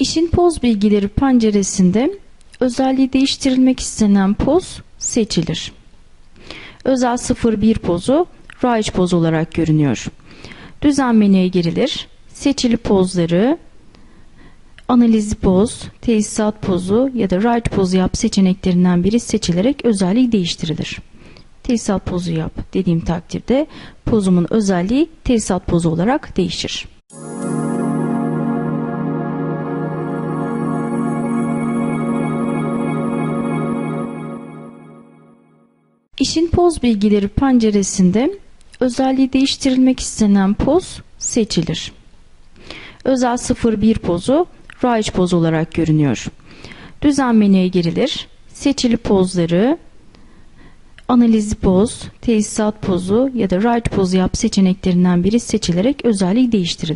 İşin poz bilgileri penceresinde özelliği değiştirilmek istenen poz seçilir. Özel 01 pozu Raiç poz olarak görünüyor. Düzen menüye girilir. Seçili pozları analizli poz, tesisat pozu ya da right pozu yap seçeneklerinden biri seçilerek özelliği değiştirilir. Tesisat pozu yap dediğim takdirde pozumun özelliği tesisat pozu olarak değişir. İşin poz bilgileri penceresinde özelliği değiştirilmek istenen poz seçilir. Özel 01 pozu Raiç poz olarak görünüyor. Düzen menüye girilir. Seçili pozları analizli poz, tesisat pozu ya da right pozu yap seçeneklerinden biri seçilerek özelliği değiştirilir.